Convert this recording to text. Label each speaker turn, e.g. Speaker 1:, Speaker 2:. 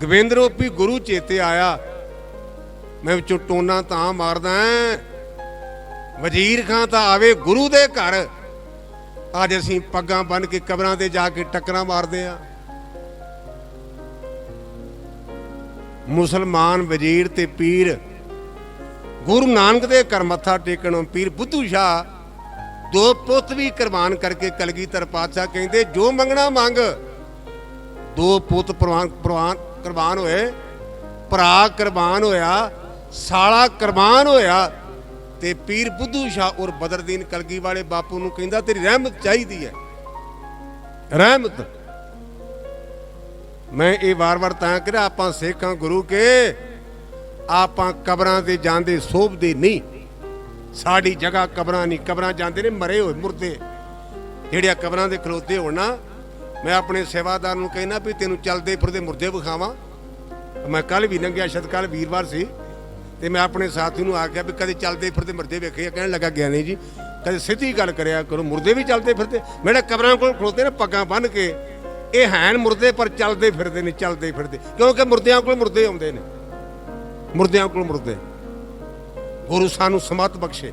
Speaker 1: ਗੋਬਿੰਦ ਰੂਪੀ ਗੁਰੂ ਚੇਤੇ ਆਇਆ। ਮੈਂ ਵਿੱਚੋਂ ਟੋਨਾ ਤਾਂ ਮਾਰਦਾ ਐਂ। ਵਜ਼ੀਰ ਖਾਂ ਤਾਂ ਆਵੇ ਗੁਰੂ ਦੇ ਘਰ। ਅੱਜ ਅਸੀਂ ਪੱਗਾਂ ਬੰਨ ਕੇ ਕਬਰਾਂ ਤੇ ਜਾ ਕੇ ਟੱਕਰਾਂ ਮਾਰਦੇ ਆ। ਮੁਸਲਮਾਨ ਵਜ਼ੀਰ ਤੇ ਪੀਰ, ਗੁਰੂ ਨਾਨਕ ਦੇ ਘਰ ਮੱਥਾ ਟੇਕਣੋਂ ਪੀਰ ਬੁੱਧੂ ਸ਼ਾਹ, ਦੋ ਪੁੱਤ ਵੀ ਕੁਰਬਾਨ ਕਰਕੇ ਕਲਗੀਧਰ ਪਾਤਸ਼ਾਹ ਕਹਿੰਦੇ, ਜੋ ਮੰਗਣਾ ਮੰਗ। ਦੋ ਪੁੱਤ ਪ੍ਰਵਾਨ ਪ੍ਰਵਾਨ ਕੁਰਬਾਨ ਹੋਏ, ਭਰਾ ਕੁਰਬਾਨ ਹੋਇਆ, ਸਾਲਾ ਕੁਰਬਾਨ ਹੋਇਆ ਤੇ ਪੀਰ ਬੁੱਧੂ ਸ਼ਾਹ ਔਰ ਬਦਰਦੀਨ ਕਲਗੀ ਵਾਲੇ ਬਾਪੂ ਨੂੰ ਕਹਿੰਦਾ, ਤੇਰੀ ਰਹਿਮਤ ਚਾਹੀਦੀ ਹੈ। ਰਹਿਮਤ? ਮੈਂ ਇਹ ਵਾਰ-ਵਾਰ ਤਾਂ ਕਿਹਾ ਆਪਾਂ ਸਿੱਖਾਂ ਗੁਰੂ ਕੇ, ਆਪਾਂ ਕਬਰਾਂ ਤੇ ਜਾਂਦੇ ਸੋਭਦੇ ਨਹੀਂ। ਸਾਡੀ ਜਗ੍ਹਾ ਕਬਰਾਂ ਨਹੀਂ, ਕਬਰਾਂ ਜਾਂਦੇ ਨੇ, ਮਰੇ ਹੋਏ, ਮੁਰਦੇ। ਜਿਹੜੀਆਂ ਕਬਰਾਂ ਦੇ ਖਲੋਤੇ ਹੋਣ ਨਾ ਮੈਂ ਆਪਣੇ ਸੇਵਾਦਾਰ ਨੂੰ ਕਹਿਣਾ ਵੀ ਤੈਨੂੰ ਚੱਲਦੇ ਫਿਰਦੇ ਮੁਰਦੇ ਵਿਖਾਵਾਂ। ਮੈਂ ਕੱਲ ਵੀ ਲੰਘਿਆ ਸ਼ਤ ਕੱਲ ਵੀਰਵਾਰ ਸੀ। ਤੇ ਮੈਂ ਆਪਣੇ ਸਾਥੀ ਨੂੰ ਆਖਿਆ ਵੀ ਕਦੇ ਚੱਲਦੇ ਫਿਰਦੇ ਮੁਰਦੇ ਵੇਖੇ ਆ, ਕਹਿਣ ਲੱਗਾ ਗਿਆਨੀ ਜੀ। ਕਦੇ ਸਿੱਧੀ ਗੱਲ ਕਰਿਆ ਕਰੋ, ਮੁਰਦੇ ਵੀ ਚੱਲਦੇ ਫਿਰਦੇ। ਮੇਰੇ ਕਬਰਾਂ ਕੋਲ ਖਲੋਤੇ ਨੇ ਪੱਗਾਂ ਬੰਨ ਕੇ, ਇਹ ਹੈਨ ਮੁਰਦੇ ਪਰ ਚੱਲਦੇ ਫਿਰਦੇ ਨੇ, ਚੱਲਦੇ ਫਿਰਦੇ। ਕਿਉਂਕਿ ਮੁਰਦਿਆਂ ਕੋਲ ਮੁਰਦੇ ਆਉਂਦੇ ਨੇ। ਮੁਰਦਿਆਂ ਕੋਲ ਮੁਰਦੇ। ਗੁਰੂ ਸਾਨੂੰ ਸਮਤ ਬਖਸ਼ੇ।